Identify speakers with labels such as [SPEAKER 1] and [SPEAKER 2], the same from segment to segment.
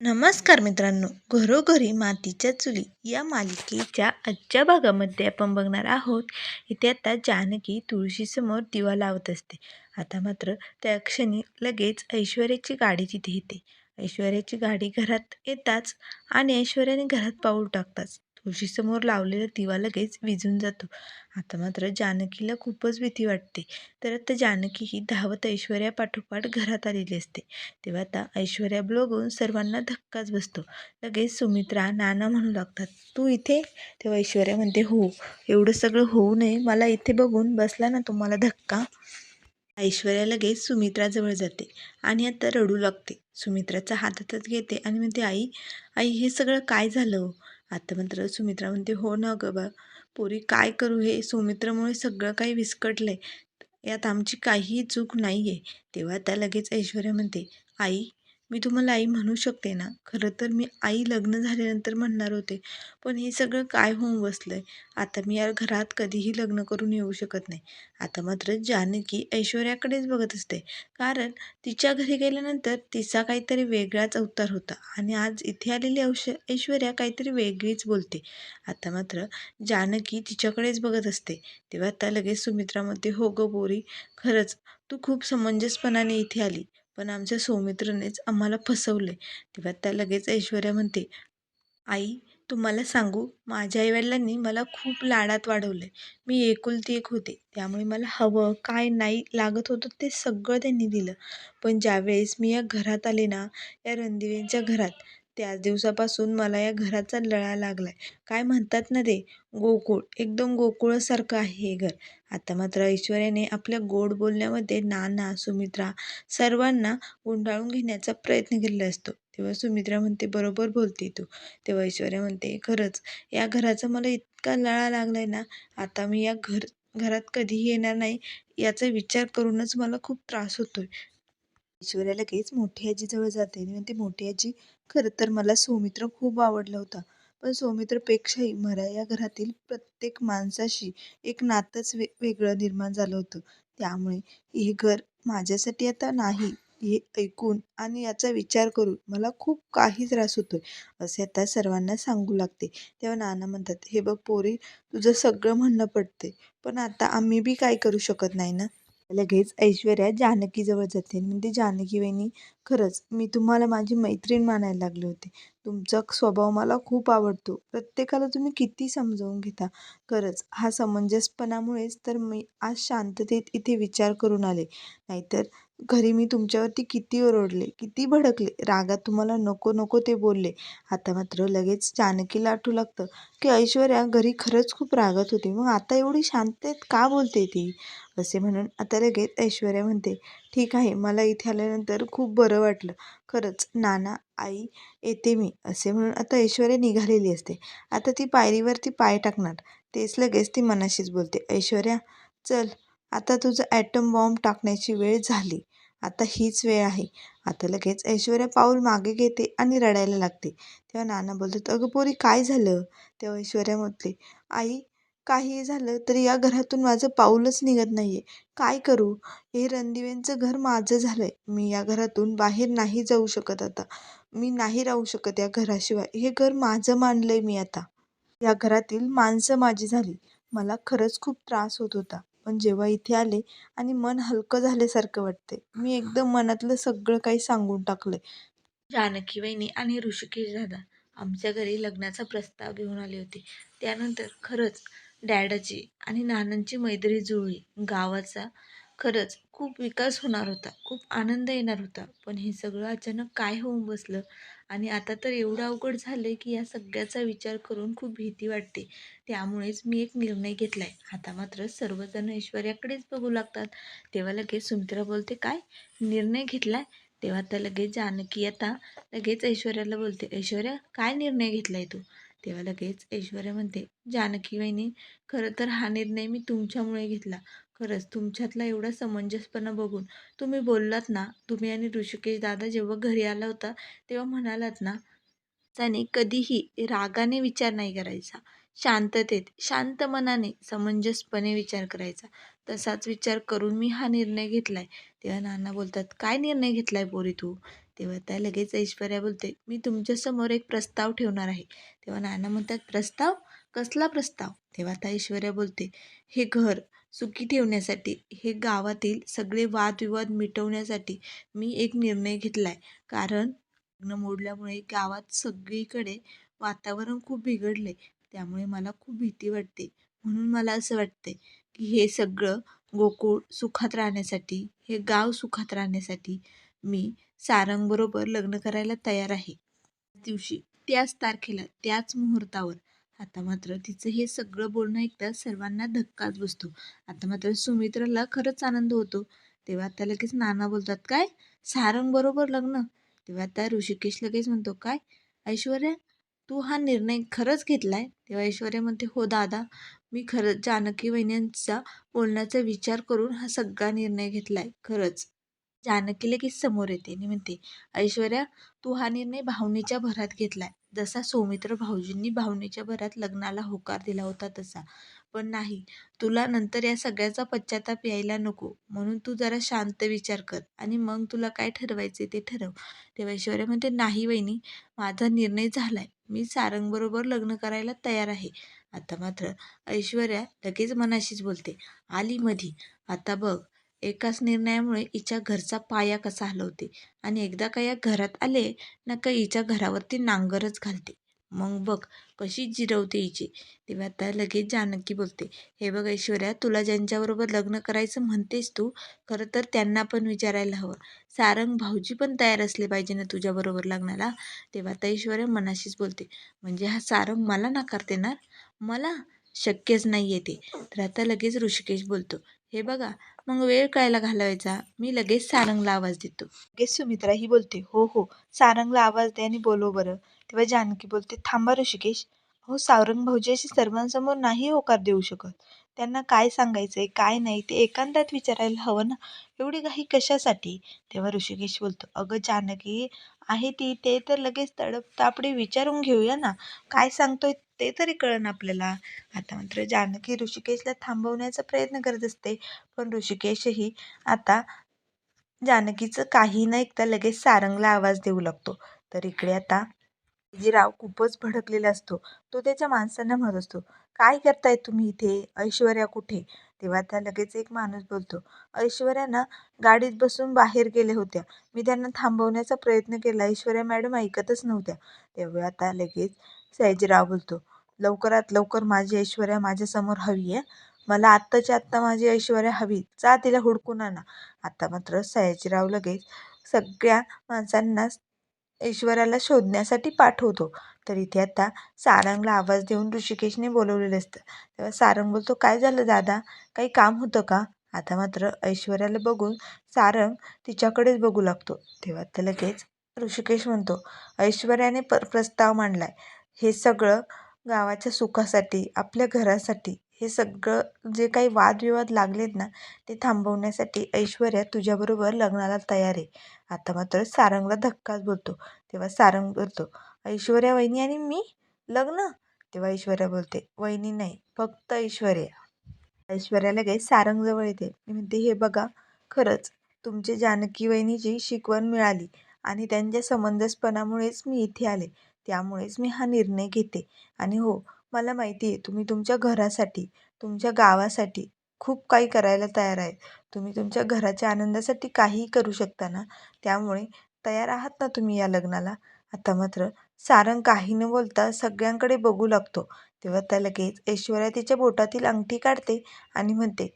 [SPEAKER 1] नमस्कार मित्रांनो घरोघरी मातीच्या चुली या मालिकेच्या आजच्या भागामध्ये आपण बघणार आहोत. इथे आता जानकी तुळशीसमोर दिवा लावत असते. आता मात्र त्या क्षणी लगेच ऐश्वर्याची गाडी तिथे येते. ऐश्वर्याची गाडी घरात येताच आणि ऐश्वर्याने घरात पाऊल टाकताच. तुळशीसमोर लावलेला दिवा लगेच विझून जातो. आता मात्र जानकीला खूपच भीती वाटते. तर आता जानकी ही धावत ऐश्वर्या पाठोपाठ घरात आलेली असते. तेव्हा आता ऐश्वर्या ब्लोगून सर्वांना धक्काच बसतो. लगेच सुमित्रा नाना म्हणू लागतात तू इथे? तेव्हा ऐश्वर्या म्हणते हो एवढं सगळं होऊ नये. मला इथे बघून बसला ना तुम्हाला धक्का. ऐश्वर्या लगेच सुमित्राजवळ जाते आणि आता रडू लागते. सुमित्राचा हातातच घेते आणि म्हणते आई आई हे सगळं काय झालं हो? आता मात्र सुमित्रा म्हणते हो ना ग बा पोरी काय करू हे? सुमित्रामुळे सगळं काही विस्कटलंय. यात आमची काहीही चूक नाही आहे तेव्हा त्या लगेच ऐश्वर्या म्हणते आई मी तुम्हाला आई म्हणू शकते ना? खरं तर मी आई लग्न झाल्यानंतर म्हणणार होते पण हे सगळं काय होऊन बसलं आहे आता मी या घरात कधीही लग्न करून येऊ शकत नाही. आता मात्र जानकी ऐश्वर्याकडेच बघत असते. कारण तिच्या घरी गेल्यानंतर तिचा काहीतरी वेगळाच अवतार होता आणि आज इथे आलेली औष ऐश्वर्या काहीतरी वेगळीच बोलते. आता मात्र जानकी तिच्याकडेच बघत असते. तेव्हा आता लगेच सुमित्रामध्ये हो गं बोरी खरंच तू खूप समंजसपणाने इथे आली. पण आमच्या सौमित्रनेच आम्हाला फसवले. तेव्हा त्या लगेच ऐश्वर्या म्हणते आई तुम्हाला सांगू माझ्या आईवडिलांनी मला खूप लाडात वाढवले. मी एकुलती एक होते. त्यामुळे मला हवं काय नाही लागत होतं ते सगळं त्यांनी दिलं. पण ज्यावेळेस मी या घरात आले ना या रणदिवेंच्या घरात त्याच दिवसापासून मला या घराचा लळा लागलाय. काय म्हणतात ना ते गोकुळ एकदम गोकुळासारखं आहे हे घर. आता मात्र ऐश्वर्याने आपल्या गोड बोलण्यामध्ये नाना सुमित्रा सर्वांना गुंडाळून घेण्याचा प्रयत्न केलेला असतो. तेव्हा सुमित्रा म्हणते बरोबर बोलते तू. तेव्हा ऐश्वर्या म्हणते खरंच या घराचा मला इतका लळा लागलाय ना आता मी या घर घरात कधीही येणार नाही याचा विचार करूनच मला खूप त्रास होतोय. ऐश्वर्या लगेच मोठी आजीजवळ जाते आणि म्हणते मोठी आजी खरं तर मला सौमित्र खूप आवडला होता. पण सौमित्रपेक्षाही मला या घरातील प्रत्येक माणसाशी एक नातंच वे वेगळं निर्माण झालं होतं. त्यामुळे हे घर माझ्यासाठी आता नाही हे ऐकून आणि याचा विचार करून मला खूप काही त्रास होतोय असे आता सर्वांना सांगू लागते. तेव्हा नाना म्हणतात हे बघ पोरी तुझं सगळं म्हणणं पडते पण आता आम्ही बी काय करू शकत नाही ना? लगेच ऐश्वर्या जानकीजवळ जाते. म्हणजे म्हणते जानकी वहिनी खरंच मी तुम्हाला माझी मैत्रीण मानायला लागले होते. तुमचा स्वभाव मला खूप आवडतो. प्रत्येकाला तुम्ही किती समजावून घेता. खरंच हा समंजसपणामुळेच तर मी आज शांततेत इथे विचार करून आले. नाहीतर घरी मी तुमच्यावरती किती ओरडले किती भडकले रागात तुम्हाला नको नको ते बोलले. आता मात्र लगेच जानकीला आठवू लागतं की ऐश्वर्या घरी खरंच खूप रागत होती. मग आता एवढी शांततेत का बोलते ती? असे म्हणून आता लगेच ऐश्वर्या म्हणते ठीक आहे मला इथे आल्यानंतर खूप बरं वाटलं. खरंच नाना आई येते मी. असे म्हणून आता ऐश्वर्या निघालेली असते. आता ती पायरीवरती पाय टाकणार. तेच लगेच ती मनाशीच बोलते ऐश्वर्या चल आता तुझं ॲटम बॉम्ब टाकण्याची वेळ झाली. आता हीच वेळ आहे. आता लगेच ऐश्वर्या पाऊल मागे घेते आणि रडायला लागते. तेव्हा नाना बोलतात अगं पोरी काय झालं? तेव्हा ऐश्वर्या म्हटले आई काही झालं तरी या घरातून माझं पाऊलच निघत नाही आहे काय करू? हे रणदिवेंचं घर माझं झालं आहे मी या घरातून बाहेर नाही जाऊ शकत आता. मी नाही राहू शकत या घराशिवाय. हे घर माझं मानलं आहे मी आता. या घरातील माणसं माझी झाली. मला खरंच खूप त्रास होत होता. पण जेव्हा इथे आले आणि मन हलकं झाल्यासारखं वाटते मी एकदम मनातलं सगळं काही सांगून टाकलं जानकी वहिनी आणि ऋषिकेश दादा आमच्या घरी लग्नाचा प्रस्ताव घेऊन आले होते. त्यानंतर खरंच डॅडाची आणि नानांची मैत्री जुळली. गावाचा खरंच खूप विकास होणार होता. खूप आनंद येणार होता. पण हे सगळं अचानक काय होऊन बसलं? आणि आता तर एवढं अवघड झालं आहे की या सगळ्याचा विचार करून खूप भीती वाटते. त्यामुळेच मी एक निर्णय घेतला आहे आता मात्र सर्वजण ऐश्वर्याकडेच बघू लागतात. तेव्हा लगेच सुमित्रा बोलते काय? निर्णय घेतला आहे तेव्हा तर लगेच जानकी आता लगेच ऐश्वर्याला बोलते ऐश्वर्या काय निर्णय घेतला आहे तू? तेव्हा लगेच ऐश्वर्या म्हणते जानकी वहिनी खरं तर हा निर्णय मी तुमच्यामुळे घेतला. खरंच तुमच्यातला एवढा समंजसपणा बघून तुम्ही बोललात ना तुम्ही आणि ऋषिकेश दादा जेव्हा घरी आला होता तेव्हा म्हणालात ना त्याने कधीही रागाने विचार नाही करायचा. शांततेत शांत मनाने समंजसपणे विचार करायचा. तसाच विचार करून मी हा निर्णय घेतला आहे तेव्हा नाना बोलतात काय निर्णय घेतला आहे पोरी तू? तेव्हा त्या लगेच ऐश्वर्या बोलते मी तुमच्यासमोर एक प्रस्ताव ठेवणार आहे. तेव्हा नाना म्हणतात प्रस्ताव? कसला प्रस्ताव? तेव्हा त्या ऐश्वर्या बोलते हे घर सुखी ठेवण्यासाठी हे गावातील सगळे वादविवाद मिटवण्यासाठी मी एक निर्णय घेतला आहे कारण लग्न मोडल्यामुळे गावात सगळीकडे वातावरण खूप बिघडले त्यामुळे मला खूप भीती वाटते. म्हणून मला असं वाटते की हे सगळं गोकुळ सुखात राहण्यासाठी हे गाव सुखात राहण्यासाठी मी सारंगबरोबर लग्न करायला तयार आहे. दिवशी त्याच तारखेला त्याच मुहूर्तावर आता मात्र तिचं हे सगळं बोलणं ऐकता सर्वांना धक्काच बसतो. आता मात्र सुमित्राला खरंच आनंद होतो. तेव्हा आता लगेच नाना बोलतात काय? सारंग बरोबर लग्न? तेव्हा आता ऋषिकेश लगेच म्हणतो काय? ऐश्वर्या तू हा निर्णय खरंच घेतलाय? तेव्हा ऐश्वर्या म्हणते हो दादा मी खरंच जानकी वहिन्यांचा बोलण्याचा विचार करून हा सगळा निर्णय घेतलाय खरंच. जानकी लगेच समोर येते आणि म्हणते ऐश्वर्या तू हा निर्णय भावनेच्या भरात घेतलाय. जसा सौमित्र भाऊजींनी भावनेच्या भरात लग्नाला होकार दिला होता तसा. पण नाही तुला नंतर या सगळ्याचा पश्चाताप यायला नको. म्हणून तू जरा शांत विचार कर आणि मग तुला काय ठरवायचे ते ठरव. तेव्हा ऐश्वर्या म्हणते नाही वहिनी माझा निर्णय झालाय. मी सारंगबरोबर लग्न करायला तयार आहे. आता मात्र ऐश्वर्या लगेच मनाशीच बोलते आली मधी. आता बघ एकाच निर्णयामुळे हिच्या घरचा पाया कसा हलवते आणि एकदा का या घरात आले ना का हिच्या घरावरती नांगरच घालते. मग बघ कशी जिरवते हिची. तेव्हा आता लगेच जानकी बोलते हे बघ ऐश्वर्या तुला ज्यांच्याबरोबर लग्न करायचं म्हणतेस तू खरं तर त्यांना पण विचारायला हवं. सारंग भाऊजी पण तयार असले पाहिजे ना तुझ्याबरोबर लग्नाला? तेव्हा आता ऐश्वर्या मनाशीच बोलते म्हणजे हा सारंग मला नाकार देणार मला? शक्यच नाही आहे ते. तर आता लगेच ऋषिकेश बोलतो हे बघा मग वेळ कायला घालवायचा? मी लगेच सारंगला आवाज देतो. लगेच सुमित्रा ही बोलते हो हो सारंगला आवाज दे आणि बोलो बरं. तेव्हा जानकी बोलते थांबा ऋषिकेश. हो सारंग भाऊजी अशी सर्वांसमोर नाही होकार देऊ शकत. त्यांना काय सांगायचंय काय नाही ते एकांतात विचारायला हवं ना. एवढी घाई कशासाठी? तेव्हा ऋषिकेश बोलतो अगं जानकी आहे ती ते तर लगेच तडपतापडी विचारून घेऊया ना. काय सांगतोय ते तरी कळन आपल्याला. आता मात्र जानकी ऋषिकेशला थांबवण्याचा प्रयत्न करत असते. पण ऋषिकेशही आता जानकीचं काही न ऐकता लगेच सारंगला आवाज देऊ लागतो. तर इकडे आता राव खूपच भडकलेला असतो. तो त्याच्या माणसांना म्हणत असतो काय करताय तुम्ही इथे? ऐश्वर्या कुठे? तेव्हा त्या लगेच एक माणूस बोलतो ऐश्वर्या ना गाडीत बसून बाहेर गेले होत्या. मी त्यांना थांबवण्याचा प्रयत्न केला. ऐश्वर्या मॅडम ऐकतच नव्हत्या. तेव्हा आता लगेच सयाजीराव बोलतो लवकरात लवकर माझी ऐश्वर्या माझ्यासमोर हवी आहे. मला आत्ताच्या आत्ता माझी ऐश्वर्या हवी. जा तिला हुडकून आणा. आता मात्र सयाजीराव लगेच सगळ्या माणसांना ऐश्वर्याला शोधण्यासाठी पाठवतो. तर इथे आता सारंगला आवाज देऊन ऋषिकेशने बोलवलेलं असतं. तेव्हा सारंग बोलतो काय झालं दादा? काही काम होतं का? आता मात्र ऐश्वर्याला बघून सारंग तिच्याकडेच बघू लागतो. तेव्हा तर लगेच ऋषिकेश म्हणतो ऐश्वर्याने प प्रस्ताव मांडलाय. हे सगळं गावाच्या सुखासाठी आपल्या घरासाठी हे सगळं जे काही वादविवाद लागलेत ना ते थांबवण्यासाठी ऐश्वर्या तुझ्याबरोबर लग्नाला तयार आहे. आता मात्र सारंगला धक्काच बोलतो तेव्हा सारंग बोलतो ऐश्वर्या वहिनी आणि मी लग्न? तेव्हा ऐश्वर्या बोलते वहिनी नाही फक्त ऐश्वर्या. ऐश्वर्या लगेच सारंगजवळ येते. मी म्हणते हे बघा खरंच तुमचे जानकी वहिनीची शिकवण मिळाली आणि त्यांच्या समंजसपणामुळेच मी इथे आले. त्यामुळेच मी हा निर्णय घेते. आणि हो मला माहिती आहे तुम्ही तुमच्या घरासाठी तुमच्या गावासाठी खूप काही करायला तयार आहे तुम्ही तुमच्या घराच्या आनंदासाठी काहीही करू शकता ना? त्यामुळे तयार आहात ना तुम्ही या लग्नाला? आता मात्र सारंग काही न बोलता सगळ्यांकडे बघू लागतो. तेव्हा त्या लगेच ऐश्वर्या तिच्या बोटातील अंगठी काढते आणि म्हणते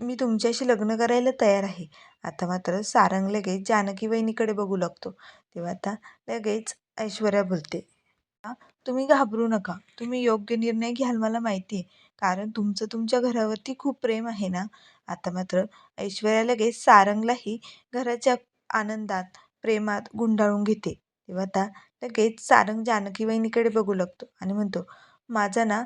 [SPEAKER 1] मी तुमच्याशी लग्न करायला तयार आहे. आता मात्र सारंग लगेच जानकी वहिनीकडे बघू लागतो. तेव्हा आता लगेच ऐश्वर्या बोलते तुम्ही घाबरू नका. तुम्ही योग्य निर्णय घ्याल मला माहिती आहे कारण तुमचं तुमच्या घरावरती खूप प्रेम आहे ना? आता मात्र ऐश्वर्या लगेच सारंगलाही घराच्या आनंदात प्रेमात गुंडाळून घेते. तेव्हा आता लगेच सारंग जानकी वहिनीकडे बघू लागतो आणि म्हणतो माझा ना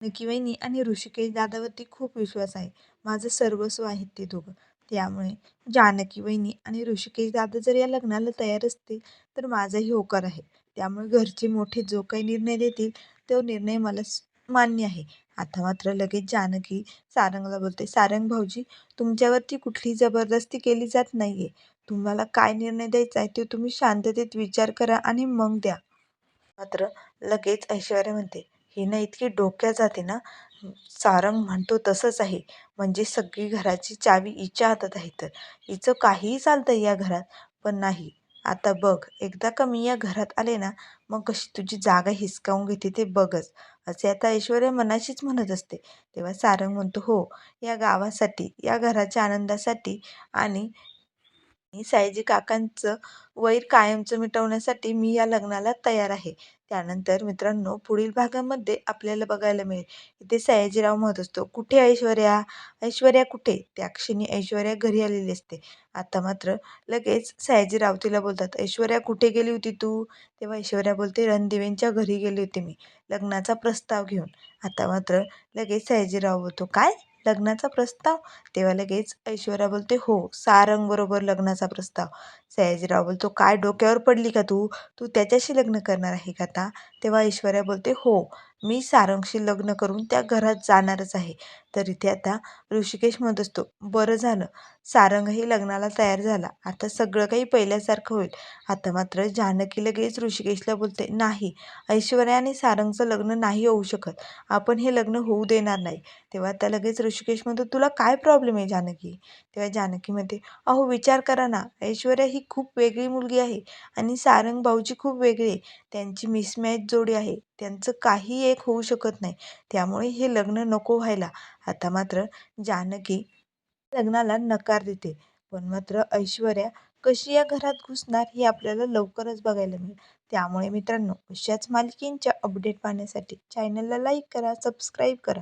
[SPEAKER 1] जानकी वहिनी आणि ऋषिकेश दादावरती खूप विश्वास आहे. माझं सर्वस्व आहे ते दोघं. त्यामुळे जानकी वहिनी आणि ऋषिकेश दादा जर या लग्नाला तयार असतील तर माझाही होकार आहे. त्यामुळे घरचे मोठे जो काही निर्णय देतील तो निर्णय मला मान्य आहे. आता मात्र लगेच जानकी सारंगला बोलते सारंग भाऊजी तुमच्यावरती कुठली जबरदस्ती केली जात नाही आहे तुम्हाला काय निर्णय द्यायचा आहे ते तुम्ही शांततेत विचार करा आणि मग द्या. मात्र लगेच ऐश्वर्या म्हणते ही ना इतकी डोक्यात जाते ना. सारंग म्हणतो तसंच आहे. म्हणजे सगळी घराची चावी हिच्या हातात आहे तर. हिचं काहीही चालतं या घरात पण नाही. आता बघ एकदा का मी या घरात आले ना मग कशी तुझी जागा हिसकावून घेते ते बघच. असे आता ऐश्वर्या मनाशीच म्हणत असते. तेव्हा सारंग म्हणतो हो या गावासाठी या घराच्या आनंदासाठी आणि सायाजी काकांचं वैर कायमचं मिटवण्यासाठी मी या लग्नाला तयार आहे. त्यानंतर मित्रांनो पुढील भागामध्ये आपल्याला बघायला मिळेल. इथे सयाजीराव म्हणत असतो कुठे ऐश्वर्या? ऐश्वर्या कुठे? त्या क्षणी ऐश्वर्या घरी आलेली असते. आता मात्र लगेच सयाजीराव तिला बोलतात ऐश्वर्या कुठे गेली होती तू? तेव्हा ऐश्वर्या बोलते रणदेवींच्या घरी गेली होती मी लग्नाचा प्रस्ताव घेऊन. आता मात्र लगेच सयाजीराव बोलतो काय? लग्नाचा प्रस्ताव? तेव्हा लगेच ऐश्वर्या बोलते हो सारंग बरोबर लग्नाचा प्रस्ताव. सयाजीराव बोलतो काय डोक्यावर पडली का तू? तू त्याच्याशी लग्न करणार आहे का आता? तेव्हा ऐश्वर्या बोलते हो. मी सारंगशी लग्न करून त्या घरात जाणारच आहे. तर इथे आता ऋषिकेश म्हणत असतो. बरं झालं. सारंगही लग्नाला तयार झाला. आता सगळं काही पहिल्यासारखं होईल. आता मात्र जानकी लगेच ऋषिकेशला बोलते नाही. ऐश्वर्या आणि सारंगचं लग्न नाही होऊ शकत. आपण हे लग्न होऊ देणार नाही. तेव्हा आता लगेच ऋषिकेश म्हणतो तुला काय प्रॉब्लेम आहे जानकी? तेव्हा जानकी म्हणते अहो विचार करा ना. ऐश्वर्या ही खूप वेगळी मुलगी आहे आणि सारंग भाऊजी खूप वेगळे. त्यांची मिसमॅच जोडी आहे. त्यांचं काही एक होऊ शकत नाही. त्यामुळे हे लग्न नको व्हायला. आता मात्र जानकी लग्नाला नकार देते. पण मात्र ऐश्वर्या कशी या घरात घुसणार हे आपल्याला लवकरच बघायला मिळेल. त्यामुळे मित्रांनो अशाच मालिकेंच्या अपडेट पाहण्यासाठी चॅनलला लाईक करा सबस्क्राईब करा.